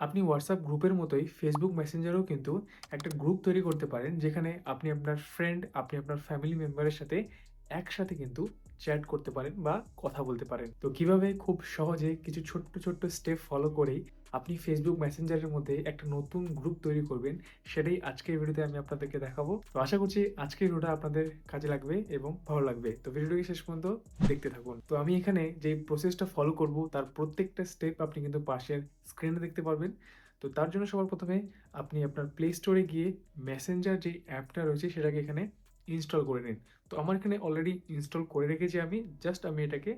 আপনি হোয়াটসঅ্যাপ গ্রুপের মতোই ফেসবুক মেসেঞ্জারেও কিন্তু একটা গ্রুপ তৈরি করতে পারেন, যেখানে আপনি আপনার ফ্রেন্ড আপনি আপনার ফ্যামিলি মেম্বারের সাথে একসাথে কিন্তু চ্যাট করতে পারেন বা কথা বলতে পারেন। তো কীভাবে খুব সহজে কিছু ছোট্ট ছোট্ট স্টেপ ফলো করেই আপনি ফেসবুক মেসেঞ্জারের মধ্যে একটা নতুন গ্রুপ তৈরি করবেন, সেটাই আজকের ভিডিওতে আমি আপনাদেরকে দেখাবো। তো আশা করছি আজকের ভিডিওটা আপনাদের কাজে লাগবে এবং ভালো লাগবে। তো ভিডিওটাকে শেষ পর্যন্ত দেখতে থাকুন। তো আমি এখানে যে প্রসেসটা ফলো করব, তার প্রত্যেকটা স্টেপ আপনি কিন্তু পাশের স্ক্রিনে দেখতে পারবেন। তো তার জন্য সবার প্রথমে আপনি আপনার প্লে স্টোরে গিয়ে মেসেঞ্জার যে অ্যাপটা রয়েছে, সেটাকে এখানে ইনস্টল করে নিন। তো আমার এখানে অলরেডি ইনস্টল করে রেখেছি আমি জাস্ট আমি এটাকে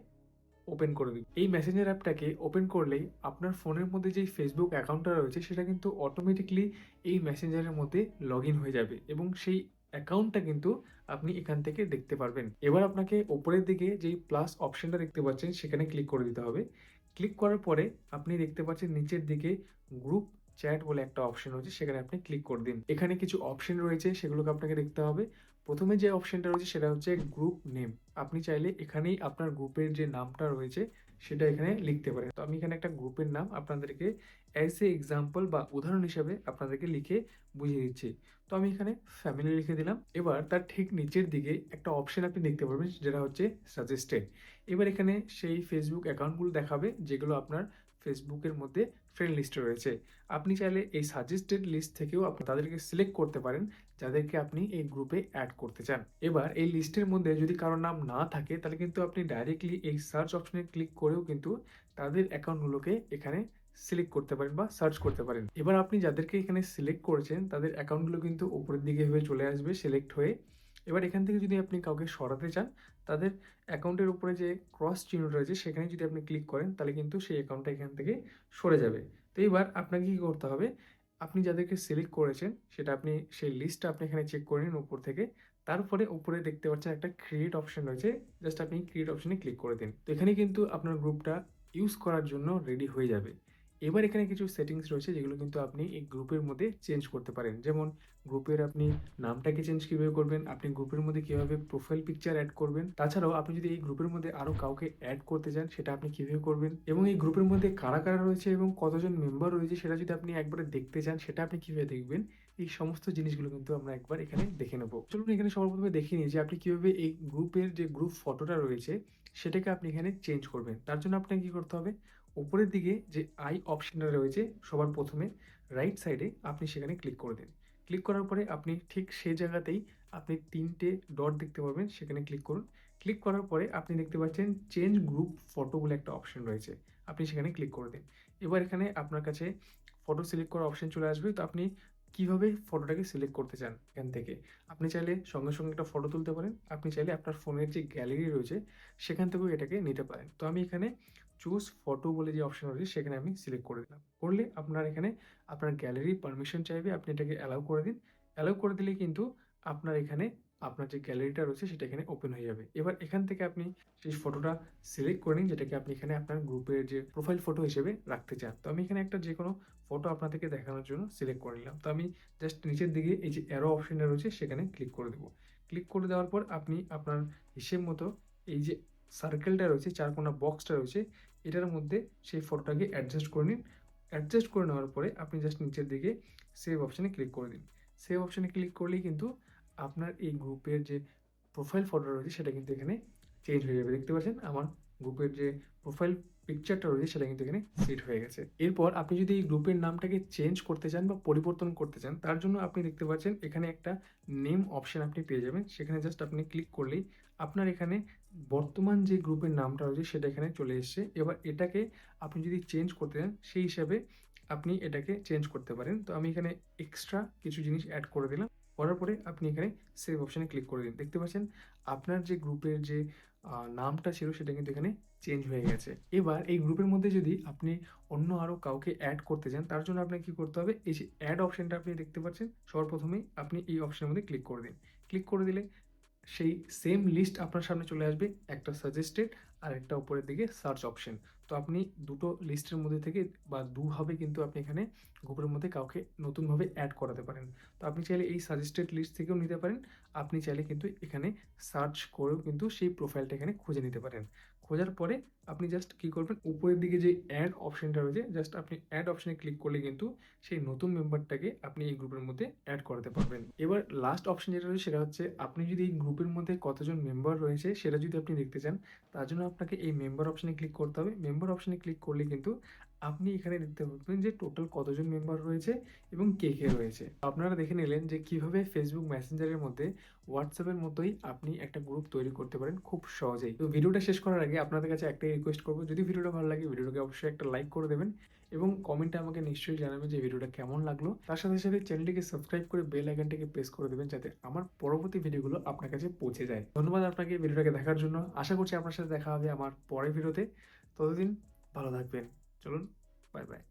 ওপেন করে দিন এই মেসেঞ্জার অ্যাপটাকে ওপেন করলেই আপনার ফোনের মধ্যে যেই ফেসবুক অ্যাকাউন্টটা রয়েছে, সেটা কিন্তু অটোমেটিকলি এই মেসেঞ্জারের মধ্যে লগ ইন হয়ে যাবে এবং সেই অ্যাকাউন্টটা কিন্তু আপনি এখান থেকে দেখতে পারবেন। এবার আপনাকে ওপরের দিকে যেই প্লাস অপশনটা দেখতে পাচ্ছেন, সেখানে ক্লিক করে দিতে হবে। ক্লিক করার পরে আপনি দেখতে পাচ্ছেন নিচের দিকে গ্রুপ চ্যাট বলে একটা অপশন রয়েছে, সেখানে আপনি ক্লিক করে দিন। এখানে কিছু অপশন রয়েছে, সেগুলোকে আপনাকে দেখতে হবে। প্রথমে যে অপশনটা রয়েছে সেটা হচ্ছে গ্রুপ নেম আপনি চাইলে এখানেই আপনার গ্রুপের যে নামটা রয়েছে, সেটা এখানে লিখতে পারেন। তো আমি এখানে একটা গ্রুপের নাম আপনাদেরকে অ্যাজ এ এক্সাম্পল বা উদাহরণ হিসাবে আপনাদেরকে লিখে বুঝিয়ে দিচ্ছি। তো আমি এখানে ফ্যামিলি লিখে দিলাম। এবার তার ঠিক নিচের দিকে একটা অপশন আপনি দেখতে পারবেন, যেটা হচ্ছে সাজেস্টেড এবার এখানে সেই ফেসবুক অ্যাকাউন্টগুলো দেখাবে, যেগুলো আপনার ফেসবুকের মধ্যে ফ্রেন্ড লিস্টে রয়েছে। আপনি চাইলে এই সাজেস্টেড লিস্ট থেকেও আপনি তাদেরকে সিলেক্ট করতে পারেন যাদেরকে আপনি এই গ্রুপে অ্যাড করতে চান। এবার এই লিস্টের মধ্যে যদি কারও নাম না থাকে, তাহলে কিন্তু আপনি ডাইরেক্টলি এই সার্চ অপশনে ক্লিক করেও কিন্তু তাদের অ্যাকাউন্টগুলোকে এখানে সিলেক্ট করতে পারেন বা সার্চ করতে পারেন। এবার আপনি যাদেরকে এখানে সিলেক্ট করেছেন, তাদের অ্যাকাউন্টগুলো কিন্তু উপরের দিকে হয়ে চলে আসবে সিলেক্ট হয়ে। এবার এখান থেকে যদি আপনি কাউকে সরাতে চান, তাদের অ্যাকাউন্টের উপরে যে ক্রস চিহ্ন রয়েছে, সেখানে যদি আপনি ক্লিক করেন, তাহলে কিন্তু সেই অ্যাকাউন্টটা এখান থেকে সরে যাবে। তো এবার আপনাকে কী করতে হবে আপনি যাদেরকে সিলেক্ট করেছেন, সেটা আপনি সেই লিস্টটা আপনি এখানে চেক করে নিন উপর থেকে। তারপরে উপরে দেখতে পাচ্ছেন একটা ক্রিয়েট অপশন রয়েছে। জাস্ট আপনি ক্রিয়েট অপশনে ক্লিক করে দিন। তো এখানে কিন্তু আপনার গ্রুপটা ইউজ করার জন্য রেডি হয়ে যাবে। এবার এখানে কিছু সেটিংস রয়েছে যেগুলো কিন্তু আপনি এই গ্রুপের মধ্যে চেঞ্জ করতে পারেন। যেমন গ্রুপের আপনি নামটাকে চেঞ্জ কীভাবে করবেন, আপনি গ্রুপের মধ্যে কীভাবে প্রোফাইল পিকচার অ্যাড করবেন, তাছাড়াও আপনি যদি এই গ্রুপের মধ্যে আরও কাউকে অ্যাড করতে চান, সেটা আপনি কীভাবে করবেন এবং এই গ্রুপের মধ্যে কারা কারা রয়েছে এবং কতজন মেম্বার রয়েছে সেটা যদি আপনি একবারে দেখতে চান, সেটা আপনি কীভাবে দেখবেন, এই সমস্ত জিনিসগুলো কিন্তু আমরা একবার এখানে দেখে নেব। চলুন এখানে সবার প্রথমে দেখে নিই যে আপনি কীভাবে এই গ্রুপের যে গ্রুপ ফটোটা রয়েছে সেটাকে আপনি এখানে চেঞ্জ করবেন। তার জন্য আপনাকে কী করতে হবে? উপরের দিকে যে আই অপশনটা রয়েছে সবার প্রথমে রাইট সাইডে আপনি সেখানে ক্লিক করে দিন। ক্লিক করার পরে আপনি ঠিক সেই জায়গাতেই আপনি তিনটে ডট দেখতে পাবেন সেখানে ক্লিক করুন। ক্লিক করার পরে আপনি দেখতে পাচ্ছেন চেঞ্জ গ্রুপ ফটো বলে একটা অপশন রয়েছে। আপনি সেখানে ক্লিক করে দিন। এবার এখানে আপনার কাছে ফটো সিলেক্ট করার অপশন চলে আসবে। তো আপনি কীভাবে ফটোটাকে সিলেক্ট করতে চান এখান থেকে? আপনি চাইলে সঙ্গে সঙ্গে একটা ফটো তুলতে পারেন। আপনি চাইলে আপনার ফোনের যে গ্যালারি রয়েছে, সেখান থেকেও এটাকে নিতে পারেন। তো আমি এখানে চুজ ফটো বলে যে অপশন রয়েছে, সেখানে আমি সিলেক্ট করে দিলাম। করলে আপনার এখানে আপনার গ্যালারি পারমিশন চাইবে, আপনি এটাকে অ্যালাউ করে দিন। অ্যালাউ করে দিলে কিন্তু আপনার এখানে আপনার যে গ্যালারিটা রয়েছে, সেটা এখানে ওপেন হয়ে যাবে। এবার এখান থেকে আপনি সেই ফটোটা সিলেক্ট করে নিন, যেটাকে আপনি এখানে আপনার গ্রুপের যে প্রোফাইল ফটো হিসেবে রাখতে চান। তো আমি এখানে একটা যে কোনো ফটো আপনাদেরকে দেখানোর জন্য সিলেক্ট করে নিলাম। তো আমি জাস্ট নিচের দিকে এই যে অ্যারো অপশনটা রয়েছে, সেখানে ক্লিক করে দেবো। ক্লিক করে দেওয়ার পর আপনি আপনার হিসেব মতো এই যে সার্কেলটা রয়েছে চারকোনা বক্সটা রয়েছে, এটার মধ্যে সেই ফটোটাকে অ্যাডজাস্ট করে নিন। অ্যাডজাস্ট করে নেওয়ার পরে আপনি জাস্ট নিচের দিকে সেভ অপশানে ক্লিক করে দিন। সেভ অপশানে ক্লিক করলেই কিন্তু আপনার এই গ্রুপের যে প্রোফাইল ফটো রয়েছে, সেটা কিন্তু এখানে চেঞ্জ হয়ে যাবে। দেখতে পাচ্ছেন? আমার গ্রুপের যে প্রোফাইল পিকচারটা রয়েছে সেটা কিন্তু এখানে সেট হয়ে গেছে। এরপর আপনি যদি এই গ্রুপের নামটাকে চেঞ্জ করতে চান বা পরিবর্তন করতে চান, তার জন্য আপনি দেখতে পাচ্ছেন এখানে একটা নেম অপশন আপনি পেয়ে যাবেন। সেখানে জাস্ট আপনি ক্লিক করলেই আপনার এখানে বর্তমান যে গ্রুপের নামটা রয়েছে সেটা এখানে চলে এসছে। এবার এটাকে আপনি যদি চেঞ্জ করতে চান, সেই হিসাবে আপনি এটাকে চেঞ্জ করতে পারেন। তো আমি এখানে এক্সট্রা কিছু জিনিস অ্যাড করে দিলাম। করার পরে আপনি এখানে সেভ অপশানে ক্লিক করে দিন। দেখতে পাচ্ছেন, আপনার যে গ্রুপের যে নামটা ছিল সেটা কিন্তু এখানে চেঞ্জ হয়ে গেছে। এবার এই গ্রুপের মধ্যে যদি আপনি অন্য আরও কাউকে অ্যাড করতে চান, তার জন্য আপনাকে কী করতে হবে? এই যে অ্যাড অপশানটা আপনি দেখতে পাচ্ছেন সবার প্রথমেই আপনি এই অপশানের মধ্যে ক্লিক করে দিন। ক্লিক করে দিলে সেই সেম লিস্ট আপনার সামনে চলে আসবে, একটা সাজেস্টেড আর একটা উপরের দিকে সার্চ অপশন তো আপনি দুটো লিস্টের মধ্যে থেকে বা দুভাবে কিন্তু আপনি এখানে গ্রুপের মধ্যে কাউকে নতুনভাবে অ্যাড করাতে পারেন। তো আপনি চাইলে এই সাজেস্টেড লিস্ট থেকেও নিতে পারেন। আপনি চাইলে কিন্তু এখানে সার্চ করেও কিন্তু সেই প্রোফাইলটা এখানে খুঁজে নিতে পারেন। খোঁজার পরে আপনি জাস্ট কী করবেন? উপরের দিকে যে অ্যাড অপশনটা রয়েছে জাস্ট আপনি অ্যাড অপশনে ক্লিক করলে কিন্তু সেই নতুন মেম্বারটাকে আপনি এই গ্রুপের মধ্যে অ্যাড করাতে পারবেন। এবার লাস্ট অপশন যেটা রয়েছে, সেটা হচ্ছে আপনি যদি এই গ্রুপের মধ্যে কতজন মেম্বার রয়েছে, সেটা যদি আপনি দেখতে চান, তার জন্য আপনাকে এই মেম্বার অপশনে ক্লিক করতে হবে। মেম্বার অপশনে ক্লিক করলে কিন্তু আপনি এখানে দেখতে পাবেন যে টোটাল কতজন মেম্বার রয়েছে এবং কে কে রয়েছে। আপনারা দেখে নিলেন যে কীভাবে ফেসবুক মেসেঞ্জারের মধ্যে হোয়াটসঅ্যাপের মতোই আপনি একটা গ্রুপ তৈরি করতে পারেন খুব সহজেই। তো ভিডিওটা শেষ করার আগে আপনাদের কাছে একটাই রিকোয়েস্ট করব, যদি ভিডিওটা ভালো লাগে ভিডিওটাকে অবশ্যই একটা লাইক করে দেবেন এবং কমেন্টে আমাকে নিশ্চয়ই জানাবেন যে ভিডিওটা কেমন লাগল। তার সাথে সাথে চ্যানেলটিকে সাবস্ক্রাইব করে বেল আইকনটিকে প্রেস করে দেবেন যাতে আমার পরবর্তী ভিডিওগুলো আপনার কাছে পৌঁছে যায়। ধন্যবাদ আপনাকে ভিডিওটাকে দেখার জন্য। আশা করছি আপনার সাথে দেখা হবে আমার পরের ভিডিওতে। ততদিন ভালো থাকবেন। চলুন বাই বাই